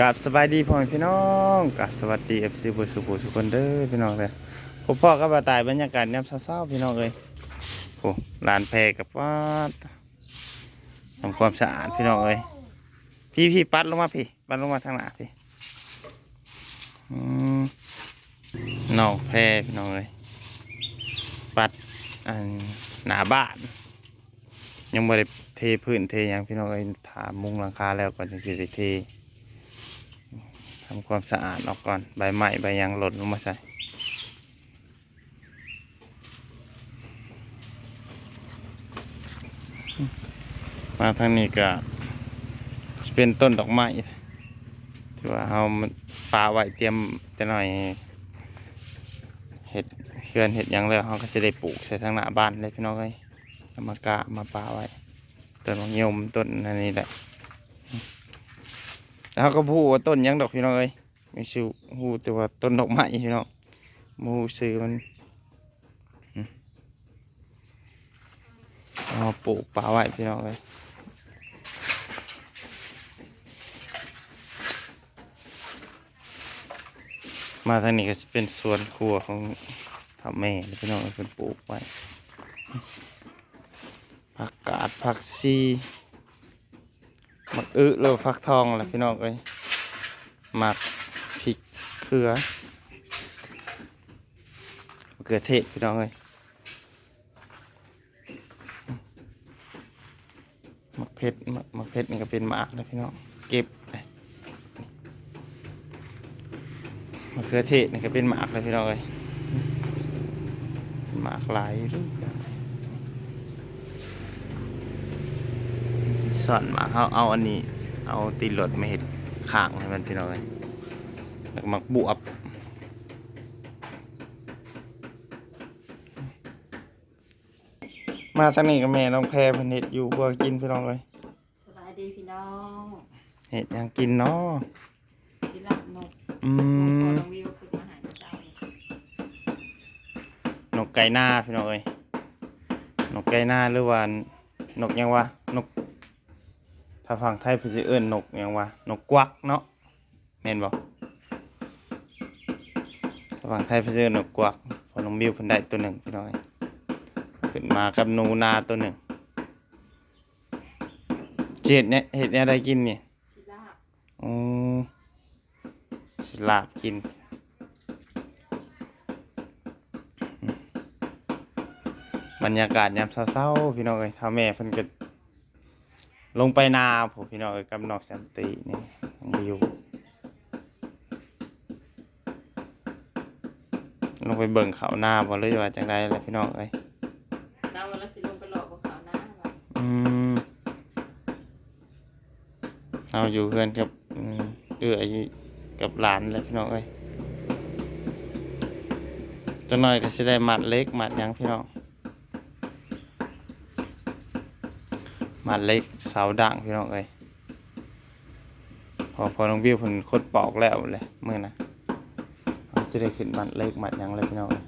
กับสบายดีพ่อพี่น้องกับสวัสดีเอฟซีบุสุขุสุคนเด้อพี่น้องเลยผมพ่อก็มาตายบรรยากาศยามเศร้าๆพี่น้องเลยโอ้ลานแพกับวัดทำความสะอาดพี่น้องเลยพี่พี่ปัดลงมาพี่ปัดลงมาทางหน้าพี่อืมนอกแพพี่น้องเลยปัดอันหนาบ้าน ยังไม่ได้เทพื้นเทยังพี่น้องเลยถามมุงหลังคาแล้วก่อนจึงสิได้เท ทำความสะอาดออกก่อนใบไม้ใบยางหล่นลงมาใส่มาทางนี้ก็จะเป็นต้นดอกไม้ที่ว่าเอาปลาไว้เตรียมจะหน่อยเห็ดเขื่อนเห็ดยังแล้วเขาก็จะได้ปลูกใส่ทางหน้าบ้านเลยพี่น้องเอ้ยมากะมาปลาไว้ต้นมะยมต้นอันนี้แหละ แล้วก็พูว่าต้นยังดอกพี่น้องเอ้ยไม่ชื่อพูแต่ว่าต้นดอกไม้พี่น้องมูซื้อมันเอาปลูกป่าไว้พี่น้องเอ้ยมาทางนี้ก็จะเป็นสวนครัวของพ่อแม่พี่น้องเอ้ยเป็นปลูกไว้ผักกาดผักชี มักอึแล้วฟักทองแหละพี่น้องเอ้ยหมักพริกเกลือมะเขือเทศพี่น้องเอ้ยหมักเพชรหมักหมักเพชรนี่ก็เป็นหมากนะพี่น้องเก็บไปมะเขือเทศนี่ก็เป็นหมากเลยพี่น้องเอ้ยหมากหลายรูป สอนหมากเขาเอาอันนี้ เอาตีนรถมาเห็ดข้างให้มันพี่น้องเอ้ยแล้วก็หมักบวบมาทางนี้กับแม่น้องแพรเพิ่นเห็ดอยู่เพื่อกินพี่น้องเลยสบายดีพี่น้องเห็ดหยังกินเนาะที่หลับนกอืนกพอมน้องวิวขึ้นมาหาเจ้านกไก่หน้าพี่น้องเอ้ยนกไก่หน้าหรือว่านกหยังวะนก ถ้าฝั่งไทยเพิ่นสิเอิ้นนกหยังวะนกกวักเนาะแม่นบ่ถ้าฝั่งไทยเพิ่นสิเอิ้นนกกวักพอน้องบิวเพิ่นได้ตัวหนึ่งพี่น้องเอ้ยขึ้นมากับหนูนาตัวหนึ่งสิเห็ดเนี่ยเห็ดเนี่ยได้กินเนี่ยชิลาบอืมสิลาบกินบรรยากาศยามเศร้าๆพี่น้องเอ้ยถ้าแม่เพิ่นก็ ลงไปนาผมพี่น้องเอ้ยกับนอกสันตินี่ต้องไปอยู่ ลงไปเบิ่งเขาหน้าบ่เลยว่าจังไดล่ะพี่น้องเอ้ยน้ำวันละสิลงไปหลอกกับเขานะว่ะอืมเอาอยู่เพื่อนกับอืมเอื้อยกับหลานเลยพี่น้องเอ้ยจังหน่อยก็สิได้มัดเล็กมัดหยังพี่น้อง มัดเล็กเสาด่างพี่น้องเอ้ยพอพอน้องบิวเพิ่นคดปอกแล้วเลยมื้อนะเอาสิได้ขึ้นมัดเล็กมัดยังเลยพี่น้องเอ้ย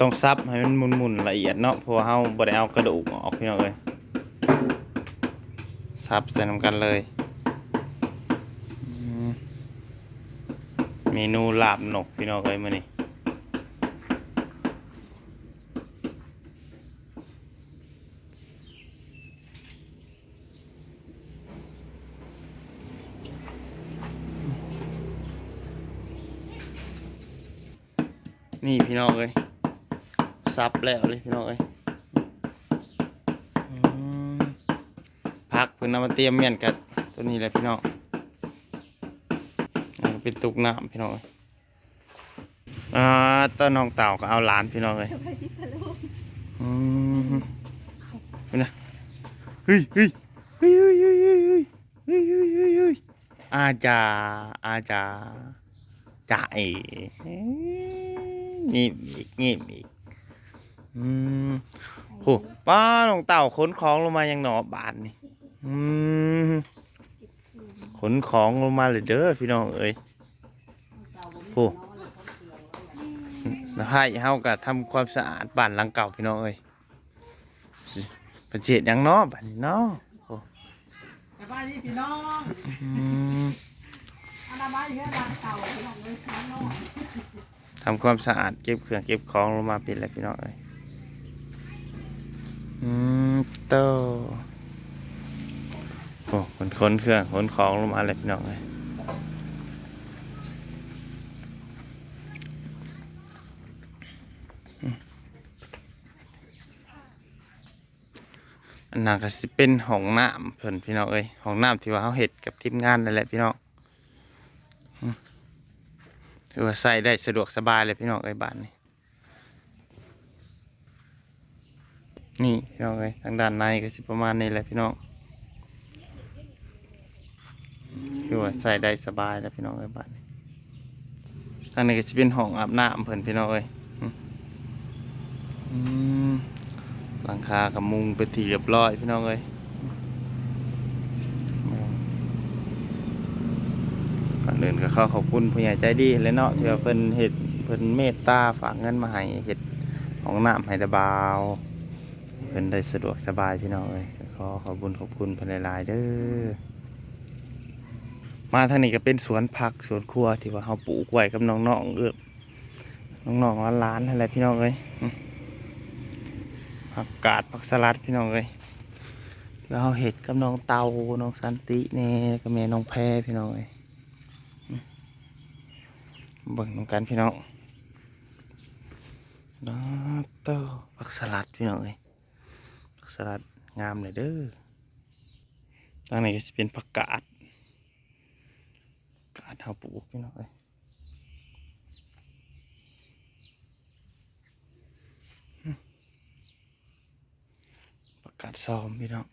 ต้องซับให้มันมุนๆละเอียดเนาะเพราะเฮาบ่ได้เอากระดูกออกพี่น้องเอ้ยซับใส่นำกันเลยอืม เมนูลาบนกพี่น้องเอ้ยมื้อนี้นี่พี่น้องเอ้ยซับแล้วเลยพี่น้องเอ้ยอืมพักเพิ่นนำมาเตรียมเมียนกันตัวนี้แหละพี่น้องนี่ก็ เป็นตุกน้ำพี่น้องเอ้ยอ่าต้นน้องเต่าก็เอาหลานพี่น้องเอ้ยอืมเป็นไงเฮ้ยเฮ้ยเฮ้ยเฮ้ยเฮ้ยเฮ้ยเฮ้ยเฮ้ยเฮ้ยเฮ้ยอาจาอาจาจ่าเอ๋งีบอีกงีบอีกอืมโหป้าลงเต่าขนของลงมายังหนอบานนี่อืมขนของลงมาเลยเด้อพี่น้องเอ้ย เจ้าบ่มีโอ้น้องเลยเขาเขียวแล้วให้เฮาก็ทำความสะอาดบ้านหลังเก่าพี่น้องเอ้ยสิเป็นเศษหยังเนาะบ้านนี้เนาะโอ้สบายดีพี่น้องอืมอันนาบายเฮือนบ้านเก่าพี่น้องเลยน้องน้องทำความสะอาดเก็บเครื่องเก็บของลงมาเป็นแล้วพี่น้องเอ้ยอืมโตโอ้คนขนเครื่องขนของลงมาแล้วพี่น้องเอ้ย นนั้นก็สิเป็นห้องน้ำเพิ่นพี่น้องเอ้ยห้องน้ำที่ว่าเขาเฮ็ดกับทีมงานนั่นแหละพี่น้องถือว่าใส่ได้สะดวกสบายเลยพี่น้องเอ้ยบ้านนี่นี่พี่น้องเอ้ยทางด้านในก็สิประมาณนี้แหละพี่น้องคือว่าใส่ได้สบายแล้วพี่น้องเอ้ยบ้านนี้ทางนี้ก็จะเป็นห้องอาบน้ำเพิ่นพี่น้องเอ้ยอืม ลังคากับมุงเป็นทีเรียบร้อยพี่น้องเอ้ยก่อนอื่นก็ขอขอบคุณผู้ใหญ่ใจดีและเนาะที่ว่าเพิ่นเฮ็ดเพิ่นเมตตาฝากเงินมาให้เฮ็ดของน้ำให้ระบาวเพิ่นได้สะดวกสบายพี่น้องเอ้ยขอขอบคุณขอบคุณเพิ่นหลายๆเด้อมาทางนี้ก็เป็นสวนผักสวนครัวที่ว่าเฮาปลูกไว้กับน้องๆเอื้อน้องๆล้านๆนั่นแหละพี่น้องเอ้ย ผักกาดผักสลัดพี่น้องเอ้ยแล้วเฮาเฮ็ดกับน้องเตาน้องสันติแน่แล้วก็แม่น้องแพรพี่น้องเอ้ยเบิ่งน้ำกันพี่น้องน้าเต้าผักสลัดพี่น้องเอ้ยผักสลัดงามเลยเด้อทางนี้ก็จะเป็นผักกาดกาดเฮาปลูกพี่น้องเอ้ยอืมผั กาดซ้อมพี่น้อง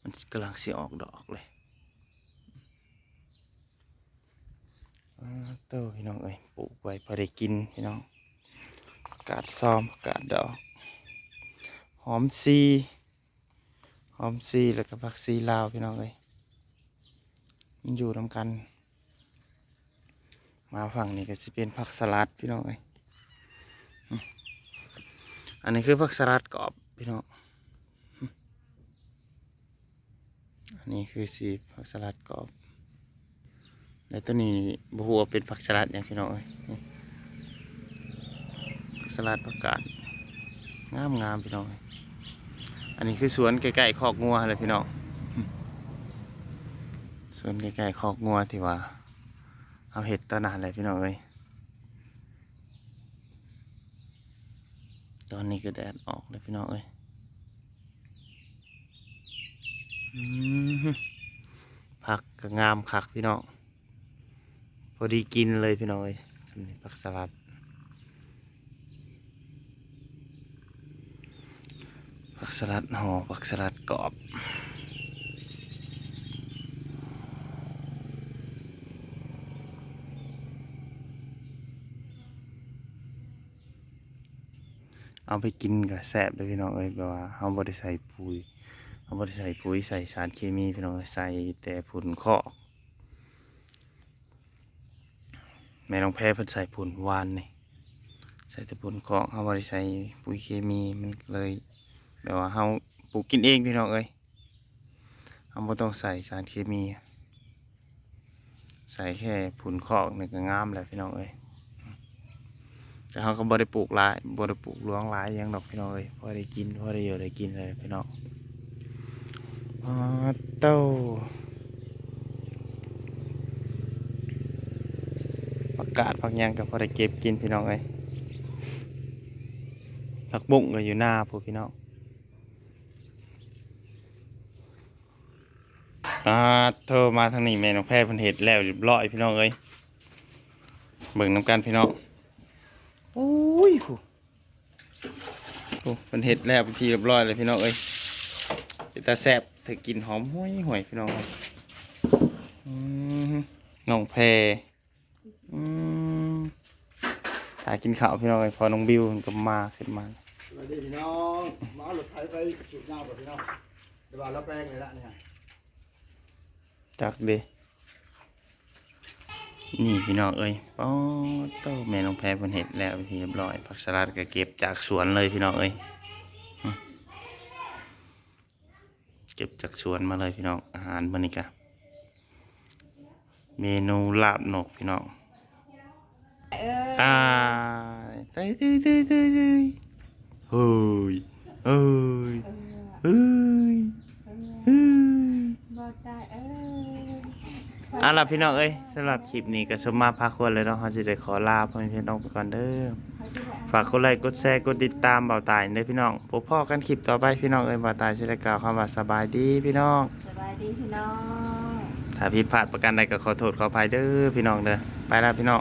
มันกำลังสิออกดอกเลยเต้าพี่น้องเอ้ยปลูกไว้พอได้กินพี่น้องกาดซ้อมกาดดอก หอมซีหอมซีแล้วก็ผักซีลาวพี่น้องเอ้ยมันอยู่นำกัน มาฝั่งนี้ก็จะเป็นผักสลัดพี่น้องเอ้ยอันนี้คือผักสลัดกรอบ พี่น้อง อันนี้คือสีผักสลัดกรอบ แล้วตัวนี้บัวเป็นผักสลัดอย่างพี่น้องเอ้ยผักสลัดผักกาดงามงามๆพี่น้อง อันนี้คือสวนใกล้ๆคอกงัวเลยพี่น้อง สวนใกล้ๆคอกงัวที่ว่า เอาเห็ดตอนนานเลยพี่น้องเอ้ย ตอนนี้ก็แดดออกเลยพี่น้องเอ้ยอืมผักก็งามคักพี่น้อง พอดีกินเลยพี่น้องเอ้ยสำหรับผักสลัดผักสลัดห่อผักสลัดกรอบ เอาไปกินกับแซ่บเลยพี่น้องเอ้ยแบบว่าเขาบริใส่ปุ๋ยเขาบริใส่ปุ๋ยใส่สารเคมีพี่น้องเอ้ยใส่แต่ผุนคอกแม่น้องแพ้เพิ่นใส่ปุ๋นวานนี่ใส่แต่ปุ๋นของเฮาบ่ได้ใส่ปุ๋ยเคมีมันเลยแบบว่าเฮาปลูกกินเองพี่น้องเอ้ยเฮาบ่ต้องใส่สารเคมี ใส่แค่ผุนคอกนี่ก็งามแล้วพี่น้องเอ้ย แต่เฮาก็บ่ได้ปลูกหลายบ่ได้ปลูกหลวงหลายยังดอกพี่น้องเอ้ยพอได้กินพอได้อยู่ได้กินเลยพี่น้องอ๋อเต้าผักกาดผักยังก็พอได้เก็บกินพี่น้องเอ้ยผักบุ้งก็อยู่หน้าพวกพี่น้องอ่าโทรมาทางนี้แม่น้องแพรพิ่นเฮ็ดแล้วเรียบร้อยพี่น้องเอ้ยเบิ่งน้ำกันพี่น้อง อุ้ยผู้ผู้เพิ่นเฮ็ดแล้วเป็นที่เรียบร้อยเลยพี่น้องเอ้ยเป็นตาแซ่บถือกินหอมห้วยห่วยพี่น้องอืมน้องแพรอืมถ่ายกินข้าวพี่น้องไอ้พอน้องบิวมันก็มาขึ้นมาสวัสดีพี่น้องมาเอารถไถไปสูบน้ำกับพี่น้องเดี๋ยวว่าเราแปลงเลยละเนี่ย จากเด นี่พี่น้องเอ้ยป๊อดโตแม่น้องแพรเพิ่นเฮ็ดแล้วเป็นที่เรียบร้อยผักสลัดก็เก็บจากสวนเลยพี่น้องเอ้ยเก็บจากสวนมาเลยพี่น้องอาหารมื้อนี้ก็เมนูลาบนกพี่น้องตายตายตายตายตายตายเฮ้ยเฮ้ยเฮ้ยเฮ้ยบอกได้เออ เอาล่ะพี่น้องเอ้ยสำหรับคลิปนี้ก็สมมาพาควรเลยเนาะเขาจะได้ขอลาพ่อแม่พี่น้องไปก่อนเด้อเขาจะได้ฝากกดไลค์กดแชร์กดติดตามเบาตายเด้อพี่น้องพบพ่อกันคลิปต่อไปพี่น้องเอ้ยเบาตายจะได้กล่าวคำว่าสบายดีพี่น้องสบายดีพี่น้องถ้าผิดพลาดประการใดก็ขอโทษขออภัยเด้อพี่น้องเด้อไปแล้วพี่น้อง